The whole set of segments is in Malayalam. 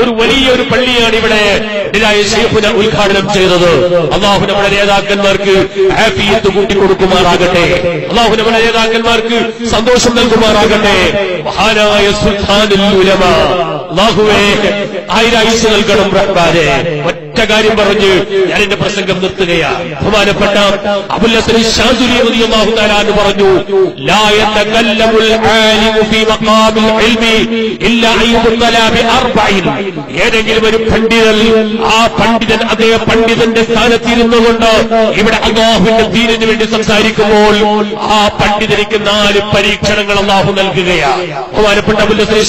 ഒരു വലിയൊരു പള്ളിയാണ് ഇവിടെ ഷെയ്ഖുന ഉദ്ഘാടനം ചെയ്തത്. അള്ളാഹു നമ്മുടെ നേതാക്കന്മാർക്ക് ഹാപ്പിയത്ത് കൂട്ടിക്കൊടുക്കുമാറാകട്ടെ. അള്ളാഹു നമ്മുടെ നേതാക്കന്മാർക്ക് സന്തോഷം നൽകുമാറാകട്ടെ. മഹാനായ സുൽത്താനുൽ ഉലമ. അള്ളാഹുവേ ആയിരായുസ് നൽകണം റഹ്മാനെ. ഒറ്റ കാര്യം പറഞ്ഞ് ഞാൻ എന്റെ പ്രസംഗം നിർത്തുകയാണ് ബഹുമാനപ്പെട്ട റളിയല്ലാഹു തആല പറഞ്ഞു ലാ യതകല്ലമുൽ ആലിമു ഫീ ഇൽമി ഇല്ലാ ഏതെങ്കിലും ഒരു പണ്ഡിതൻ ആ പണ്ഡിതൻ അതേ പണ്ഡിതന്റെ കൊണ്ട് ഇവിടെ അള്ളാഹുവിന്റെ ദീനിന് വേണ്ടി സംസാരിക്കുമ്പോൾ ആ പണ്ഡിതനിക്ക് നാല് പരീക്ഷണങ്ങൾ അള്ളാഹു നൽകുകയാണ് ബഹുമാനപ്പെട്ട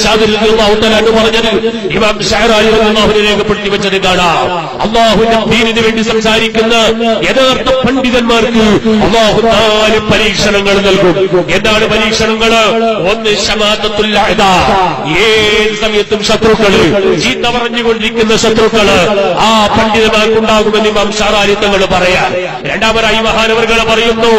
ഷാദുരി റളിയല്ലാഹു തആല എന്ന് പറഞ്ഞത്. ഇമാം ഷഹറായി രേഖപ്പെടുത്തി വെച്ചത് കാണാം അള്ളാഹുവിന്റെ ദീനിന് വേണ്ടി സംസാരിക്കുന്ന യഥാർത്ഥ പണ്ഡിതന്മാർക്ക് അള്ളാഹു നാല് പരീക്ഷണങ്ങൾ നൽകും. എന്താണ് പരീക്ഷണങ്ങൾ? ഒന്ന് ഏത് സമയത്തും ശത്രുക്കൾ ചീത്ത പറഞ്ഞുകൊണ്ടിരിക്കുന്ന ശത്രുക്കൾ ആ പണ്ഡിതന്മാർക്കുണ്ടാകുമെന്ന് ഇമാം ഷാറാലി തങ്ങൾ പറയാൻ. രണ്ടാമതായി മഹാനവർകൾ പറയുന്നു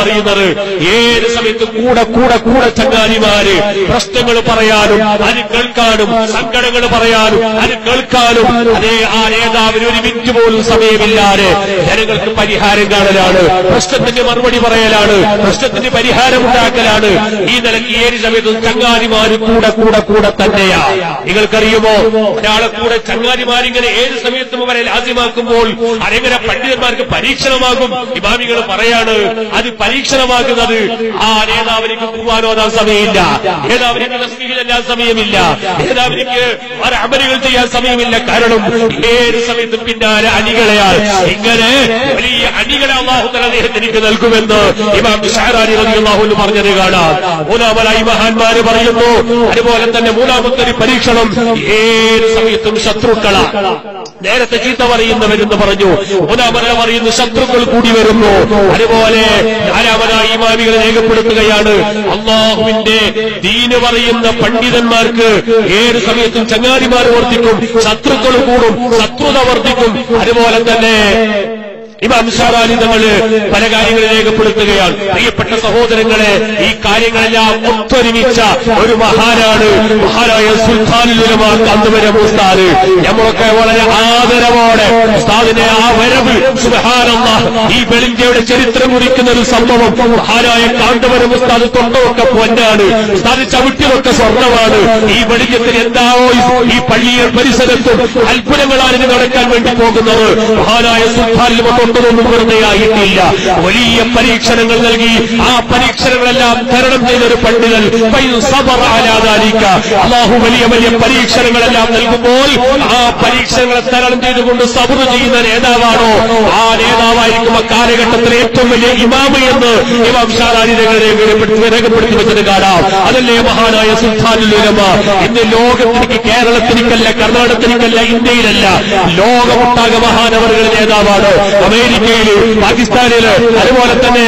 പറയുന്നത്. ഏത് സമയത്തും കൂടെ കൂടെ കൂടെ ചങ്ങാലിമാര് പ്രശ്നങ്ങൾ പറയാനും അത് കേൾക്കാനും സങ്കടങ്ങൾ പറയാനും അത് കേൾക്കാനും അതേ ആ നേതാവിന് ഒരു മിനിറ്റ് പോലും സമയമില്ലാതെ ജനങ്ങൾക്ക് പരിഹാരം കാണലാണ്. പ്രശ്നത്തിന്റെ മറുപടി പറയലാണ്. പ്രശ്നത്തിന് പരിഹാരം ഉണ്ടാക്കലാണ്. ഈ നിലയ്ക്ക് ഏത് സമയത്തും ചങ്ങാതിമാര് കൂടെ കൂടെ കൂടെ തന്നെയാ. നിങ്ങൾക്കറിയുമോ? ഒരാളെ കൂടെ ചങ്ങാതിമാരിങ്ങനെ ഏത് സമയത്തും അവരെ ലാസ്യമാക്കുമ്പോൾ അരങ്ങര പണ്ഡിതന്മാർക്ക് പരീക്ഷണമാകും. ഇമാമികൾ പറയാണ് അത് പരീക്ഷണമാകുന്നത് ആ നേതാവിനിക്ക് അതാ സമയമില്ല. നേതാവിനിക്ക് തസ്ബീഹ് എല്ലാ സമയമില്ല ഏതാവിനിക്ക് അമലുകൾ ചെയ്യാൻ സമയമില്ല. കാരണം ഏത് സമയത്തും പിന്നാലെ അണികളെയാൽ ഇങ്ങനെ വലിയ അണികളെ അള്ളാഹുത്തല അദ്ദേഹത്തിനിക്ക് നൽകുമെന്ന് ഇമാം പറഞ്ഞത് കാണാം. മൂന്നാമനായി മഹാന്മാര് പറയുന്നു അതുപോലെ തന്നെ മൂന്നാമത്തെ പരീക്ഷണം ഏത് സമയത്തും ശത്രുക്കള. നേരത്തെ ചീത്ത പറയുന്നവരെന്ന് പറഞ്ഞു. മൂന്നാമതായി പറയുന്ന ശത്രുക്കൾ കൂടി വരുന്നു. അതുപോലെ നാലാമതായി മാവികളെ രേഖപ്പെടുത്തുകയാണ് അള്ളാഹുവിന്റെ ദീന് പറയുന്ന. പണ്ഡിതന്മാർക്ക് ഏത് സമയത്തും ചങ്ങാതിമാർ വർദ്ധിക്കും ശത്രുക്കൾ കൂടും ശത്രുത വർദ്ധിക്കും. അതുപോലെ തന്നെ ഇമാം തങ്ങൾ പല കാര്യങ്ങൾ രേഖപ്പെടുത്തുകയാണ്. പ്രിയപ്പെട്ട സഹോദരങ്ങളെ ഈ കാര്യങ്ങളെല്ലാം ഒത്തൊരുമിച്ച ഒരു മഹാനാണ്. മഹാനായ സുൽത്താനുലമാ കന്നുവരം ഉസ്താദ്. നമ്മളൊക്കെ വളരെ ആദരവോടെ ഉസ്താദിനെ ആ വരവ് സുഹാനമ്മ ഈ വെളിഞ്ചയുടെ ചരിത്രം കുറിക്കുന്ന ഒരു സംഭവം മഹാനായ കാന്തവര ഉസ്താദ് തൊണ്ടമൊക്കെ പൊന്നാണ്. ഉസ്താദ് ചവിട്ടിയൊക്കെ സ്വർണമാണ് ഈ വെളിഞ്ഞത്തിന് എന്താവോ ഈ പള്ളിയെ പരിസരത്തും അത്ഭുതങ്ങളാണ് നടക്കാൻ വേണ്ടി പോകുന്നത്. മഹാനായ സുൽത്താനിലും തൊണ്ടതൊന്നും വെറുതെ ആയിട്ടില്ല വലിയ പരീക്ഷണങ്ങൾ നൽകി ആ പരീക്ഷണങ്ങളെല്ലാം തരണം ചെയ്ത ഒരു പണ്ഡിതൻ. അള്ളാഹു വലിയ വലിയ പരീക്ഷണങ്ങളെല്ലാം നൽകുമ്പോൾ ആ പരീക്ഷണങ്ങളെ തരണം ചെയ്തുകൊണ്ട് സബറ് ചെയ്യുന്ന നേതാവാണോ? ആ നേതാവായിരിക്കും ആ കാലഘട്ടത്തിലെ ഏറ്റവും വലിയ ഇമാമ് എന്ന് ഇമാം രേഖപ്പെടുത്തി വെച്ചത് കാണാം. അതല്ലേ മഹാനായ സുൽത്താനുലമ ഇന്ന് ലോകത്തിലേക്ക് കേരളത്തിലേക്കല്ല കർണാടകത്തിലേക്കല്ല ഇന്ത്യയിലല്ല. ലോകമൊട്ടാകെ മഹാനവറുകളുടെ നേതാവാണ്. അമേരിക്കയിൽ പാകിസ്ഥാനിൽ അതുപോലെ തന്നെ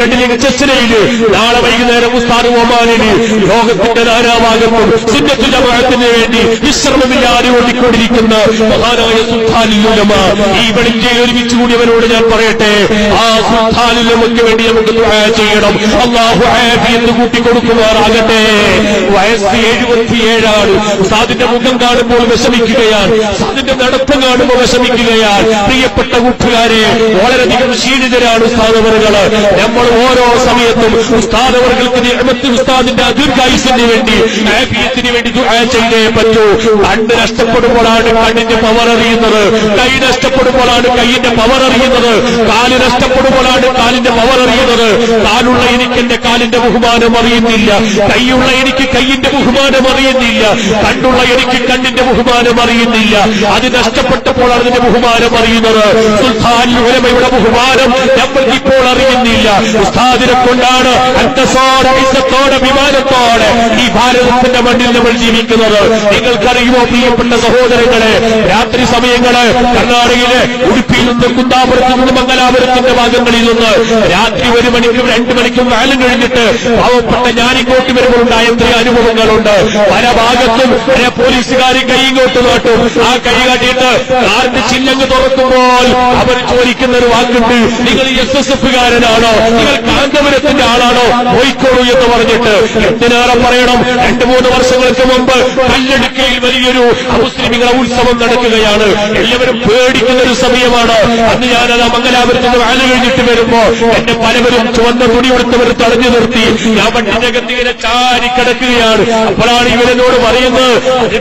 കണ്ടിലേക്ക് ചെസ്റ്റിനയിൽ നാളെ വൈകുന്നേരം ഉസ്താദ് ഒമാനിൽ ലോകത്തിന്റെ നാനാഭാഗത്തും സുന്നത്തു ജമാഅത്തിന് വേണ്ടി വിശ്രമമില്ലാതെ ഓടിക്കൊണ്ടിരിക്കുന്ന മഹാനായ സുൽത്താനുലമ ഈ വെളിച്ചയിൽ ഒരുമിച്ച് കൂടിയവരോട് ഞാൻ പറയട്ടെ ആ സുൽത്താനുലമയ്ക്ക് വേണ്ടി നമുക്ക് ചെയ്യണം. അള്ളാഹു ആഫിയത്ത് കൂട്ടിക്കൊടുക്കുമാറാകട്ടെ. വയസ്സ് എഴുപത്തിയേഴാണ്. സാദിന്റെ മുഖം കാണുമ്പോൾ വിഷമിക്കുകയാണ്. സാദിന്റെ നടപ്പ് കാണുമ്പോൾ വിഷമിക്കുകയാണ്. പ്രിയപ്പെട്ട കൂട്ടുകാരെ വളരെയധികം ക്ഷീണിതരാണ് ഉസ്താദവറുകൾ നമ്മൾ ഓരോ സമയത്തും ഉസ്താദവറുകൾക്ക് നിയമത്തിൽ ഉസ്താദിന്റെ ദീർഘായുസിന് വേണ്ടി ആഫിയത്തിന് വേണ്ടി ചെയ്തേ പറ്റൂ. കണ്ണ് നഷ്ടപ്പെടുമ്പോഴാണ് കണ്ണിന്റെ പവർ അറിയുന്നത്. കൈ നഷ്ടപ്പെടുമ്പോഴാണ് കൈയിന്റെ പവർ അറിയുന്നത്. കാൽ നഷ്ടപ്പെടുമ്പോഴാണ് കാലിന്റെ പവർ അറിയുന്നത്. കാലുള്ള എനിക്ക് എന്റെ കാലിന്റെ ബഹുമാനം അറിയുന്നില്ല. കൈയുള്ള എനിക്ക് കൈയിന്റെ ബഹുമാനം അറിയുന്നില്ല. കണ്ണുള്ള എനിക്ക് കണ്ണിന്റെ ബഹുമാനം അറിയുന്നില്ല. അത് നഷ്ടപ്പെട്ടപ്പോൾ അതിന്റെ ബഹുമാനം അറിയുന്നത്. സുൽത്താൻ ബഹുമാനം നമ്മൾ ഇപ്പോൾ അറിയുന്നില്ല. ഉസ്താദിനെ കൊണ്ടാണ് അന്തസ്സോടെ ഇസ്സത്തോടെ വിമാനത്തോടെ ഈ ഭാരതത്തിന്റെ മണ്ണിൽ നമ്മൾ ജീവിക്കുന്നത്. നിങ്ങൾക്കറിയുമോ പ്രിയപ്പെട്ട സഹോദരങ്ങളെ? രാത്രി സമയങ്ങൾ കർണാടകയിലെ ഉടുപ്പിയിൽ നിന്ന് കുന്താപുരത്ത് നിന്ന് മംഗലാപുരത്തിന്റെ ഭാഗങ്ങളിൽ നിന്ന് രാത്രി ഒരു മണിക്കും രണ്ട് മണിക്കും കാലം കഴിഞ്ഞിട്ട് പാവപ്പെട്ട ഞാനിങ്ങോട്ട് വരുമ്പോഴുണ്ടായ എത്രയോ അനുഭവങ്ങളുണ്ട്. പല ഭാഗത്തും പല പോലീസുകാർ കൈ ഇങ്ങോട്ട് നോട്ടും ആ കൈ കാട്ടിയിട്ട് കാറിന്റെ ചില്ലങ്ങ് തുറക്കുമ്പോൾ അവർ ചോദിക്കുന്ന ഒരു വാക്കുണ്ട്. നിങ്ങൾ എസ് എസ് എഫുകാരനാണോ? നിങ്ങൾ കാന്തപുരത്തിന്റെ ആളാണോ? പോയിക്കോളൂ എന്ന് പറഞ്ഞിട്ട് എന്തിനേറെ പറയണം? രണ്ടു മൂന്ന് വർഷങ്ങൾക്ക് മുമ്പ് കല്ലെടുക്കയിൽ വലിയൊരു മുസ്ലിമികളെ ഉത്സവം നടക്കുകയാണ്. എല്ലാവരും പേടിക്കുന്ന ഒരു സമയമാണ്. അന്ന് ഞാനത് മംഗലാപുരത്ത് നിന്ന് വാൽ കഴിഞ്ഞിട്ട് വരുമ്പോ എന്നെ പലവരും ചുവന്ന തുണി കൊടുത്തവർ തടഞ്ഞു നിർത്തി. ഞാൻ വണ്ടിന്റെ ഇങ്ങനെ ചാരി കിടക്കുകയാണ്. അപ്പോഴാണ് ഇവരെന്നോട് പറയുന്നത്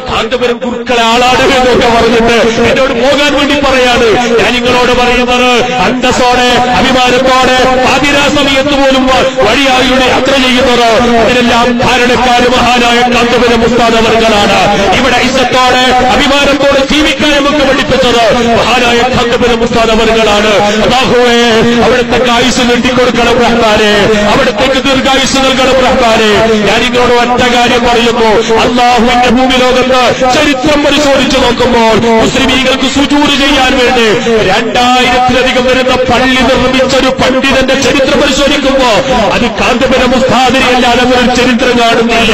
കാന്തപുരം കുറുക്കളെ ആളാണ് എന്നൊക്കെ പറഞ്ഞിട്ട് എന്നോട് പോകാൻ വേണ്ടി പറയാണ് ഞാൻ നിങ്ങളോട് പറയുന്നത്. അന്തസ്സോടെ അഭിമാനത്തോടെ പാതിരാ സമയത്ത് പോലും വഴിയായിലൂടെ യാത്ര ചെയ്യുന്നത് അതിനെല്ലാം കാരണക്കാര് മഹാനായ കാന്തപുര മുസ്താദവർഗളാണ് ഇവിടെ ഇസത്തോടെ അഭിമാനത്തോടെ ജീവിക്കാൻ നമുക്ക് പഠിപ്പിച്ചത് മഹാനായ കാന്തപുര മുസ്താദവർഗളാണ് അതാഹുവേ അവിടുത്തെ കായുസ് നീട്ടിക്കൊടുക്കണം റഹ്മാനെ. അവിടത്തേക്ക് ദീർഘായുസ് നൽകണം റഹ്മാനെ. ഞാൻ നിങ്ങളോട് ഒറ്റ കാര്യം പറയുന്നു. അള്ളാഹുവിന്റെ ഭൂമി ലോകത്ത് ചരിത്രം പരിശോധിച്ചു നോക്കുമ്പോൾ മുസ്ലിമീകൾക്ക് സുജൂര് ചെയ്യാൻ വേണ്ടി രണ്ടായിരത്തിലധികം വരുന്ന പള്ളി നിർമ്മിച്ച ഒരു പണ്ഡിതന്റെ ചരിത്രം പരിശോധിക്കുമ്പോ അത് കാന്തപുരം മുസ്താദിനെ അല്ലാതെ ഒരു ചരിത്രം കാണുന്നില്ല.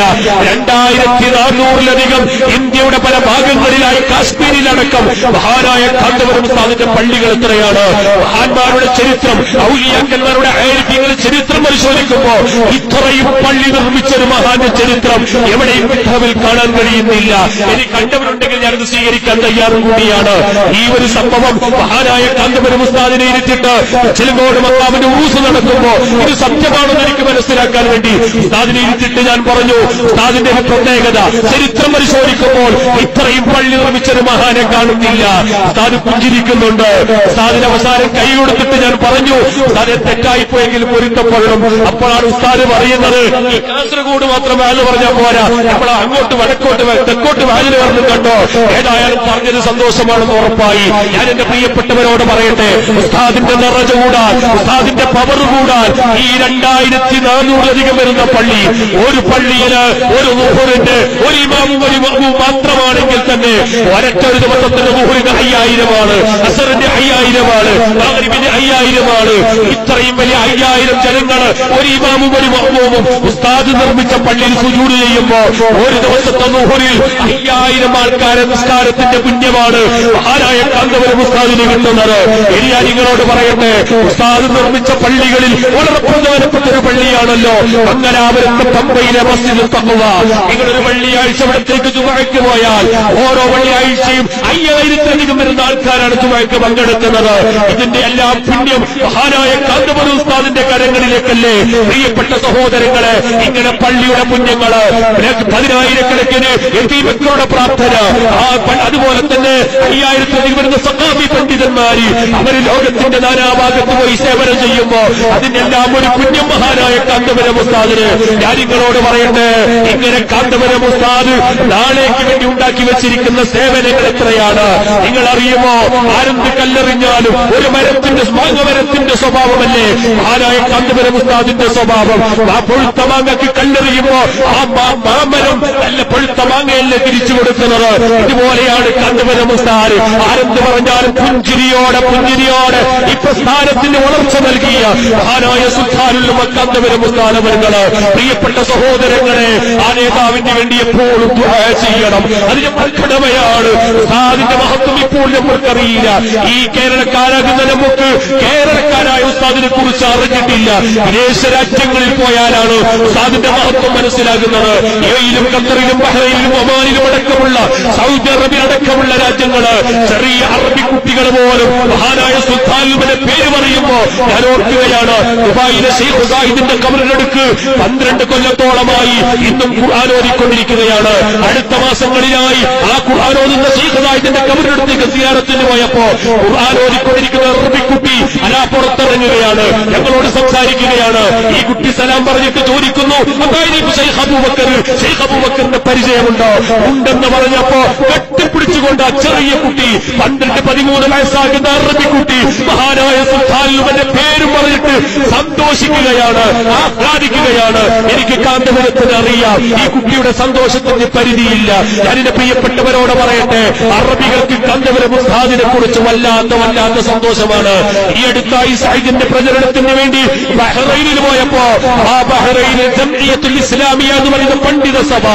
രണ്ടായിരത്തി നാനൂറിലധികം ഇന്ത്യയുടെ പല ഭാഗങ്ങളിലായി കാശ്മീരിലടക്കം മഹാനായ കാന്തപുരം മുസ്താദിന്റെ പള്ളികൾ എത്രയാണ്? മഹാന്മാരുടെ ചരിത്രം ഔലിയാക്കന്മാരുടെ ആയിരിക്കുന്ന ചരിത്രം പരിശോധിക്കുമ്പോ ഇത്രയും പള്ളി നിർമ്മിച്ച ഒരു മഹാന്റെ ചരിത്രം എവിടെയും കിതാബിൽ കാണാൻ കഴിയുന്നില്ല. ഇനി കണ്ടവരുണ്ടെങ്കിൽ ഞാനത് സ്വീകരിക്കാൻ തയ്യാറും കൂടിയാണ് ഈ ഒരു സംഭവം മഹാനായ കാന്തപുരം ഉസ്താദിനെ ഇരുത്തിട്ട് ചിലങ്ങോട് മക്കാമിന്റെ ഊസ് നടക്കുമ്പോ ഇത് സത്യമാണെന്ന് എനിക്ക് മനസ്സിലാക്കാൻ വേണ്ടി ഉസ്താദിനെ ഇരുത്തിട്ട് ഞാൻ പറഞ്ഞു ഉസ്താദിന്റെ ഒരു പ്രത്യേകത ചരിത്രം പരിശോധിക്കുമ്പോൾ ഇത്രയും പള്ളി നിർമ്മിച്ചൊരു മഹാനെ കാണുന്നില്ല. ഉസ്താദ് പുഞ്ചിരിക്കുന്നുണ്ട്. ഉസ്താദിന് അവസാനം കൈ കൊടുത്തിട്ട് ഞാൻ പറഞ്ഞു ഉസ്താദെ തെറ്റായിപ്പോയെങ്കിൽ പൊരുത്തപ്പെടണം. അപ്പോഴാണ് ഉസ്താദ് പറയുന്നത് കാസർഗോഡ് മാത്രം വാൽ പറഞ്ഞാൽ പോരാ. നമ്മൾ അങ്ങോട്ട് വടക്കോട്ട് തെക്കോട്ട് വാലിന് പറഞ്ഞു കണ്ടോ? ഏതായാലും പറഞ്ഞത് സന്തോഷമാണെന്ന് ഉറപ്പായി. ഞാൻ എന്റെ പ്രിയപ്പെട്ടവരോട് പറയട്ടെ ഉസ്താദിന്റെ നിറജ കൂടാൻ ഉസ്താദിന്റെ പവർ കൂടാൻ ഈ രണ്ടായിരത്തി നാനൂറിലധികം വരുന്ന പള്ളി ഒരു പള്ളിയിൽ ഒരു മുഹുറിന്റെ ഒരു ഇമാമും ഒരു മാത്രമാണെങ്കിൽ തന്നെ ഒരൊറ്റ ഒരു ദിവസത്തിന്റെ മുഹുറിന് അയ്യായിരമാണ് അസറിന്റെ അയ്യായിരമാണ് മഗ്രിബിന് അയ്യായിരമാണ്. ഇത്രയും വലിയ അയ്യായിരം ജനങ്ങൾ ഒരു ഇമാമും ഒരു മഹ്മൂമും ഉസ്താദ് നിർമ്മിച്ച പള്ളിയിൽ സുജൂട് ചെയ്യുമ്പോൾ ഒരു ദിവസത്തെ മുഹുറിൽ അയ്യായിരം ആൾക്കാരെ നിസ്കാരത്തിന്റെ പുണ്യമാണ്. ആരായ മഹാനായ കാന്തപുരം ഉസ്താദിന് കിട്ടുന്നത്. ഇനി ഞാൻ നിങ്ങളോട് പറയട്ടെ ഉസ്താദ് നിർമ്മിച്ച പള്ളികളിൽ വളരെ പ്രധാനപ്പെട്ട ഒരു പള്ളിയാണല്ലോ. മംഗലാപുരത്തെ പമ്പയിലെ മസ്ജിദ് തക്കുവ നിങ്ങളൊരു വെള്ളിയാഴ്ച ഇവിടത്തേക്ക് ചുമഴയ്ക്ക് പോയാൽ ഓരോ വെള്ളിയാഴ്ചയും അയ്യായിരത്തിലധികം വരുന്ന ആൾക്കാരാണ് ചുമഴയ്ക്ക് പങ്കെടുക്കുന്നത്. ഇതിന്റെ എല്ലാ പുണ്യം മഹാനായ കാന്തപുരം ഉസ്താദിന്റെ കരങ്ങളിലേക്കല്ലേ? പ്രിയപ്പെട്ട സഹോദരങ്ങളെ ഇങ്ങനെ പള്ളിയുടെ പുണ്യങ്ങൾ പതിനായിരക്കണക്കിന് എത്തിമക്കളുടെ പ്രാർത്ഥന. അതുപോലെ തന്നെ അയ്യായിരത്തിലധികം വരുന്ന பாவி பண்டித പണ്ഡിതന്മാര് അവർ ലോകത്തിന്റെ നാനാഭാഗത്ത് പോയി സേവനം ചെയ്യുമ്പോ അതിനെല്ലാം ഒരു കുഞ്ഞു മഹാനായ കാന്തപുരം ഉസ്താദിന് ഞാൻ നിങ്ങളോട് പറയട്ടെ. ഇങ്ങനെ കാന്തപുരം ഉസ്താദ് നാളേക്ക് വേണ്ടി ഉണ്ടാക്കി വെച്ചിരിക്കുന്ന സേവനങ്ങൾ എത്രയാണ്? നിങ്ങൾ അറിയുമോ ആരെന്ത് കല്ലെറിഞ്ഞാലും ഒരു മരത്തിന്റെ മാങ്ങമരത്തിന്റെ സ്വഭാവമല്ലേ? മഹാനായ കാന്തപുരം ഉസ്താദിന്റെ സ്വഭാവം. ആ പൊഴുത്ത മാങ്ങക്ക് കല്ലെറിയുമ്പോ ആ മാമരം നല്ല പൊഴുത്ത മാങ്ങയല്ലേ തിരിച്ചു കൊടുക്കുന്നത്? ഇതുപോലെയാണ് കാന്തപുരം ഉസ്താദ്. ആരെന്ത് പറഞ്ഞാലും പുഞ്ചിരിയോടെ പുഞ്ചിരിയോടെ ഈ പ്രസ്ഥാനത്തിന് വളർച്ച നൽകിയ മഹാനായ സുഖാനുള്ള കാന്തപുരം ഉസ്താദവരുകൾ പ്രിയപ്പെട്ട സഹോദരങ്ങളെ ആ നേതാവിന് വേണ്ടി എപ്പോഴും ചെയ്യണം. അതിന്റെ പ്രകടമയാണ് സാധിന്റെ മഹത്വം ഇപ്പോൾ നമ്മൾക്കറിയില്ല ഈ കേരളക്കാരാകുന്ന നമുക്ക് കേരളക്കാരായ ഉസ്താദിനെ കുറിച്ച് അറിഞ്ഞിട്ടില്ല. വിദേശ രാജ്യങ്ങളിൽ പോയാലാണ് സാദിന്റെ മഹത്വം മനസ്സിലാകുന്നത്. ഏയിലും ഖത്തറിലും ബഹ്റൈനിലും ഒമാനിലും അടക്കമുള്ള സൗദി അറേബ്യ അടക്കമുള്ള രാജ്യങ്ങൾ ചെറിയ അറബി കുട്ടികൾ പോലും മഹാനായ സുൽത്താനുവിന്റെ പേര് പറയുമ്പോ ഞാൻ ഓർക്കുകയാണ് ദുബായിലെ ഷെയ്ഖ് സാഹിദിന്റെ കബറിനടുക്ക് പന്ത്രണ്ട് കൊല്ലത്തോളമായി ഇന്നും ഖുർആൻ ഓതിക്കൊണ്ടിരിക്കുകയാണ്. അടുത്ത മാസങ്ങളിലായി ആ ഖുർആൻ ഓതുന്ന ഷെയ്ഖ് സാഹിദിന്റെ കബറിനടുത്തേക്ക് സിയാറത്തിന് പോയപ്പോ ഖുർആൻ ഓതിക്കൊണ്ടിരിക്കുന്ന അറബിക്കുട്ടി അലാ പുറത്തിറങ്ങുകയാണ് ഞങ്ങളോട് സംസാരിക്കുകയാണ്. ഈ കുട്ടി സലാം പറഞ്ഞിട്ട് ചോദിക്കുന്നു ഷെയ്ഖ് അബൂബക്കർ അബൂബക്കറിന്റെ പരിചയമുണ്ടോ? ഉണ്ടെന്ന് പറഞ്ഞപ്പോ കെട്ടിപ്പിടിച്ചുകൊണ്ട് ആ ചെറിയ കുട്ടി പന്ത്രണ്ട് പതിമൂന്ന് വയസ്സാകുന്ന അറബി കുട്ടി മഹാനായ സുൽത്താനുവിന്റെ പേര് പറഞ്ഞിട്ട് സന്തോഷിക്കുകയാണ് ആഹ്ലാദിക്കുകയാണ്. എനിക്ക് കാന്തപുരത്തിന് അറിയാം. ഈ കുട്ടിയുടെ സന്തോഷത്തിന് പരിധിയില്ല. ഞാൻ എന്റെ പ്രിയപ്പെട്ടവരോട് പറയട്ടെ അറബികൾക്ക് കാന്തപുരം ഉസ്താദിനെ കുറിച്ച് വല്ലാത്ത വല്ലാത്ത സന്തോഷമാണ്. ഈ അടുത്തായി സൈദിന്റെ പ്രചരണത്തിന് വേണ്ടി ബഹ്റൈനിൽ പോയപ്പോ ആ ബഹ്റൈനിൽ ജംഇയ്യത്തുൽ ഇസ്ലാമിയ എന്ന് പറയുന്ന പണ്ഡിത സഭ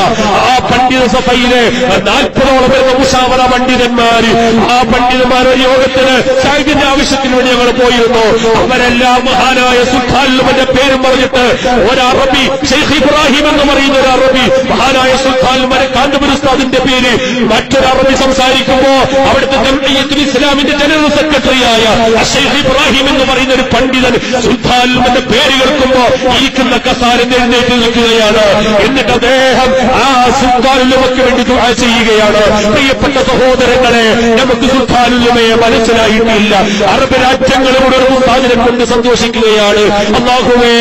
ആ പണ്ഡിത സഭയിലെ നാൽപ്പതോളം വരുന്ന മുഷാവറ പണ്ഡിതന്മാർ ആ പണ്ഡിതന്മാരെ യോഗത്തിന് സൈദിന്റെ ആവശ്യത്തിന് വേണ്ടി ഞങ്ങൾ പോയിരുന്നു. അവരെല്ലാം മഹാനായ സുൽത്താനുമന്റെ പേരും പറഞ്ഞിട്ട് ഒരു അറബി ഷെയ്ഖ് ഇബ്രാഹിം എന്ന് പറയുന്ന ഒരു അറബി മഹാനായ സുൽത്താനുമനെ കാന്തപുര ഉസ്താദിന്റെ പേര് മറ്റൊരു അറബി സംസാരിക്കുമ്പോ അവിടുത്തെ ജംഇയ്യത്തുൽ ഇസ്ലാമിന്റെ ജനറൽ സെക്രട്ടറിയായ ഷെയ്ഖ് ഇബ്രാഹിം എന്ന് പറയുന്ന ഒരു പണ്ഡിതൻ സുൽത്താനുമന്റെ പേര് കേൾക്കുമ്പോ ഇരിക്കുന്ന കസാരന്റെ എഴുന്നേറ്റ് നിൽക്കുകയാണ്. എന്നിട്ട് അദ്ദേഹം ആ സുൽത്താനുലമയ്ക്ക് വേണ്ടി ദുആ ചെയ്യുകയാണ്. പ്രിയപ്പെട്ട സഹോദരങ്ങളെ നമുക്ക് സുൽത്താനുലമയെ മനസ്സിലായിട്ടില്ല. അറബ് രാജ്യങ്ങളോട് ഒരു മുസ്താദിനെ കൊണ്ട് സന്തോഷിക്കുകയാണ്. അള്ളാഹുവേ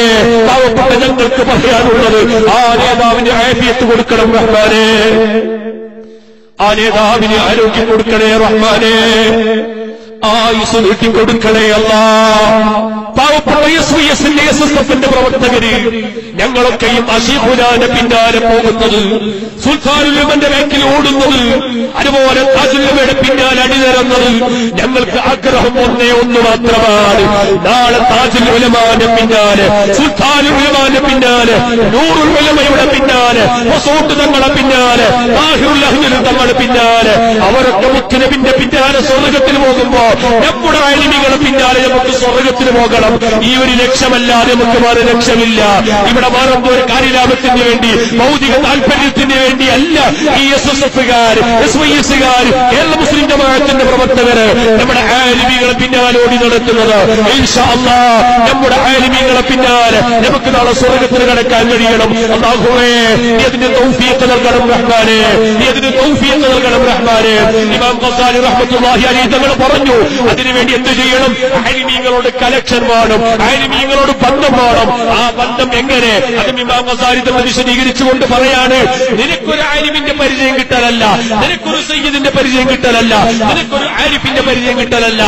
പാവപ്പെട്ട ഞങ്ങൾക്ക് പറയാനുള്ളത് ആ നേതാവിന് ആഫിയത്ത് കൊടുക്കണം റഹ്മാനെ. ആ നേതാവിന് ആരോഗ്യം കൊടുക്കണേ റഹ്മാനെ. ആയുസ് നീട്ടിക്കൊടുക്കണേ അല്ല. പാവപ്പെട്ട എസ് വി എസിന്റെ പ്രവർത്തകര് ഞങ്ങളൊക്കെയും അഷീഖുലാന്റെ പിന്നാലെ പോകുന്നത് സുൽത്താനുലമന്റെ ബാക്കിൽ ഓടുന്നത് അതുപോലെ താജുല്ലമയുടെ പിന്നാലെ അണിനിരന്നത് ഞങ്ങൾക്ക് ആഗ്രഹം ഒന്നേ ഒന്ന് മാത്രമാണ്. നാളെ താജുൽ ഉലമാന്റെ പിന്നാലെ സുൽത്താനുൽ ഉലമാന്റെ പിന്നാലെ നൂറുൽ ഉലമയുടെ പിന്നാലെ വസൂട്ട് തങ്ങളെ പിന്നാലെ താഹിറുൽ അഹ്മദ് തങ്ങളുടെ പിന്നാലെ അവരൊക്കെ മുഖ്യനബിന്റെ പിന്നാലെ സ്വർഗത്തിൽ പോകുമ്പോ നമ്മുടെ അഴിമികളെ പിന്നാലെ നമുക്ക് സ്വർഗത്തിന് പോകണം. ഈ ഒരു ലക്ഷ്യമല്ലാതെ നമുക്ക് വേറെ ലക്ഷ്യമില്ല. ഇവിടെ വേറെ ഒരു കാര്യലാഭത്തിന് വേണ്ടി ഭൗതിക താല്പര്യത്തിന് വേണ്ടി അല്ല. ഈ എസ് എസ് എഫുകാർ എസ് വൈ എസുകാർ കേരള മുസ്ലിം ജമാഅത്തിന്റെ പ്രവർത്തകര് നമ്മുടെ ആലിമികളെ പിന്നാലെ ഓടി നടത്തുന്നത്. നമ്മുടെ ആലിമികളെ പിന്നാലെ നമുക്ക് നാളെ സ്വർഗത്തിന് കടക്കാൻ കഴിയണം. അള്ളാഹുവേ നീ തൗഫീഖ് നൽകണം റഹ്മാനെ. നീ അതിന് നൽകണം റഹ്മാനെ. ഇമാം ഖസാലി റഹ്മത്തുള്ളാഹി അലൈഹി തങ്ങൾ പറഞ്ഞു അതിനുവേണ്ടി എന്ത് ചെയ്യണം? അരിമീങ്ങളോട് കലക്ഷൻ വേണം. അരിമീങ്ങളോട് ബന്ധം വേണം. ആ ബന്ധം എങ്ങനെ? ഇമാം വിശദീകരിച്ചുകൊണ്ട് പറയാണ്. നിനക്കൊരു ആലിമിന്റെ പരിചയം കിട്ടലല്ല. നിനക്കൊരു സയ്യിദിന്റെ പരിചയം കിട്ടലല്ല. നിനക്കൊരു ആരിഫിന്റെ പരിചയം കിട്ടലല്ല.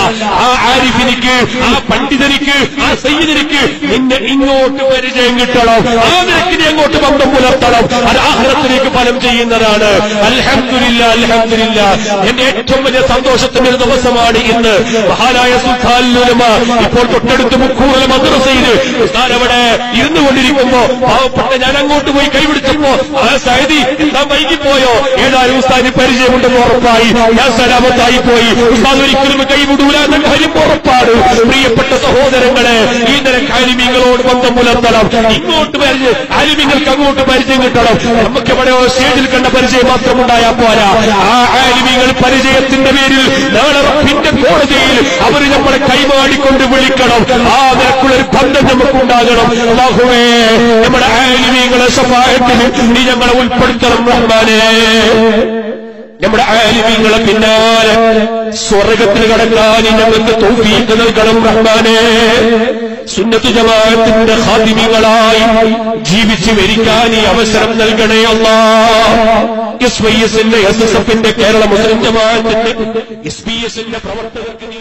ആ ആരിഫിനിക്ക് ആ പണ്ഡിതനിക്ക് ആ സയ്യിദിനിക്ക് നിന്നെ ഇങ്ങോട്ട് പരിചയം കിട്ടണം. ആ നിനക്കിനെ അങ്ങോട്ട് ബന്ധം പുലർത്തണം. അത് ആഹ്ലത്തിലേക്ക് ഫലം ചെയ്യുന്നതാണ്. അൽഹംദുലില്ല അൽഹംദുലില്ല എന്റെ ഏറ്റവും വലിയ സന്തോഷത്തിന്റെ ദിവസമാണ് ഇന്ന് മഹാനായ സുൽത്താനുലമ ഇപ്പോൾ തൊട്ടടുത്ത് മുക്കൂറൽ മദ്രസയിൽ താൻ അവിടെ ഇരുന്നു കൊണ്ടിരിക്കുമ്പോ പാവപ്പെട്ട ഞാൻ അങ്ങോട്ട് പോയി കൈപിടിച്ചപ്പോ ആ സൈദി ഞാൻ വൈകിപ്പോയോ? ഏതായാലും ഉസ്താദിന് പരിചയമുണ്ടെന്ന് ഉറപ്പായി. ഞാൻ സലാമത്തായി പോയി. ഉസ്താദ് ഒരിക്കലും കൈവിടൂല എന്ന കാര്യം ഉറപ്പാണ്. പ്രിയപ്പെട്ട സഹോദരങ്ങളെ ഈ തരം ആലിമീങ്ങളോട് ബന്ധം പുലർത്തണം ഇങ്ങോട്ട് പരിചയം ആലിമീങ്ങൾക്ക് അങ്ങോട്ട് പരിചയം കിട്ടണം. നമുക്ക് എവിടെ സ്റ്റേജിൽ കണ്ട പരിചയം മാത്രം ഉണ്ടായാൽ പോരാ. ആ ആലിമീങ്ങൾ പരിചയത്തിന്റെ പേരിൽ നാളെ റബ്ബിന്റെ കോടതിയിൽ അവർ നമ്മളെ കൈമാടിക്കൊണ്ട് വിളിക്കണം. ആ നിലക്കുള്ള ഒരു ബന്ധം നമുക്കുണ്ടാകണം. അല്ലാഹുവേ നമ്മുടെ ആലിമീങ്ങളെ സഹായത്തിൽ നീ ഞങ്ങളെ ഉൾപ്പെടുത്തണം റഹ്മാനേ. നമ്മുടെ ആലിമീങ്ങളെ പിന്നാലെ സ്വർഗത്തിൽ കടക്കാൻ ഞങ്ങൾക്ക് തൗഫീഖ് നൽകണം റഹ്മാനെ. സുന്നത്ത് ജമാഅത്തിന്റെ ഹാദിമികളായി ജീവിച്ചു മരിക്കാൻ ഈ അവസരം നൽകണേ അല്ലാഹ് എസ് വൈ എസിന്റെ എസ് എസ് എഫിന്റെ കേരള മുസ്ലിം ജമാഅത്തിന്റെ എസ് എസിന്റെ പ്രവർത്തകർക്ക് നീ